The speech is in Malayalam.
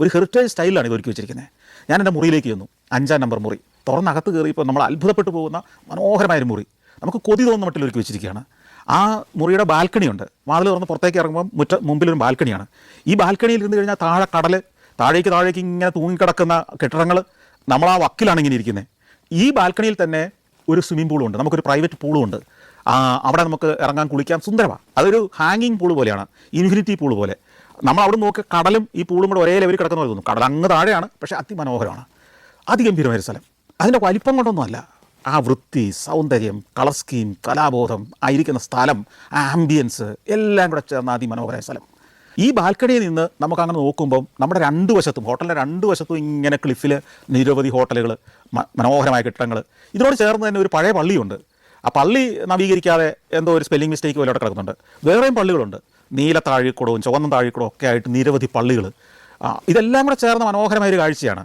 ഒരു ഹെറിറ്റേജ് സ്റ്റൈലാണ് ഇത് ഒരുക്കി വെച്ചിരിക്കുന്നത്. ഞാൻ എന്റെ മുറിയിലേക്ക് ചെന്നു. അഞ്ചാം നമ്പർ മുറി. തുറന്നകത്ത് കയറിയപ്പോൾ നമ്മൾ അത്ഭുതപ്പെട്ടു പോകുന്ന മനോഹരമായൊരു മുറി. നമുക്ക് കൊതി തോന്നുന്ന മട്ടിൽ ഒരുക്കി വെച്ചിരിക്കുകയാണ്. ആ മുറിയുടെ ബാൽക്കണിയുണ്ട് വാതിൽ തുറന്ന് പുറത്തേക്ക് ഇറങ്ങുമ്പോൾ മുറ്റ മുമ്പിലൊരു ബാൽക്കണിയാണ് ഈ ബാൽക്കണിയിൽ ഇരുന്ന് കഴിഞ്ഞാൽ താഴെ കടൽ താഴേക്ക് താഴേക്ക് ഇങ്ങനെ തൂങ്ങിക്കിടക്കുന്ന കെട്ടിടങ്ങൾ നമ്മൾ ആ വക്കിലാണ് ഇങ്ങനെ ഇരിക്കുന്നത്. ഈ ബാൽക്കണിയിൽ തന്നെ ഒരു സ്വിമ്മിംഗ് പൂളുണ്ട് നമുക്കൊരു പ്രൈവറ്റ് പൂളും ഉണ്ട്. അവിടെ നമുക്ക് ഇറങ്ങാൻ കുളിക്കാൻ സുന്ദരമാണ് അതൊരു ഹാങ്ങിങ് പൂൾ പോലെയാണ്. ഇൻഫിനിറ്റി പൂൾ പോലെ. നമ്മൾ അവിടെ നോക്കി കടലും ഈ പൂളും കൂടെ ഒരേ ലെവലിൽ കിടക്കുന്ന പോലെ തോന്നും. കടൽ അങ്ങ് താഴെയാണ് പക്ഷേ അതിമനോഹരമാണ്. അതിഗംഭീരമായ ഒരു സ്ഥലം. അതിന്റെ വലിപ്പം കൊണ്ടൊന്നുമല്ല. ആ വൃത്തി സൗന്ദര്യം കളർ സ്കീം കലാബോധം ആയിരിക്കുന്ന സ്ഥലം ആംബിയൻസ് എല്ലാം കൂടെ ചേർന്ന അതിമനോഹരമായ സ്ഥലം. ഈ ബാൽക്കണിയിൽ നിന്ന് നമുക്ക് അങ്ങനെ നോക്കുമ്പം നമ്മുടെ രണ്ട് വശത്തും ഹോട്ടലിന്റെ രണ്ട് വശത്തും ഇങ്ങനെ ക്ലിഫിൽ നിരവധി ഹോട്ടലുകൾ മനോഹരമായ കെട്ടിടങ്ങൾ ഇതിനോട് ചേർന്ന് തന്നെ ഒരു പഴയ പള്ളിയുണ്ട്. ആ പള്ളി നവീകരിക്കാതെ എന്തോ ഒരു സ്പെല്ലിംഗ് മിസ്റ്റേക്ക് പോലെ കിടക്കുന്നുണ്ട്. വേറെയും പള്ളികളുണ്ട്. നീല താഴിക്കുടവും ചുവന്ന താഴിക്കുടവും ഒക്കെ ആയിട്ട് നിരവധി പള്ളികൾ ഇതെല്ലാം കൂടെ ചേർന്ന മനോഹരമായ ഒരു കാഴ്ചയാണ്.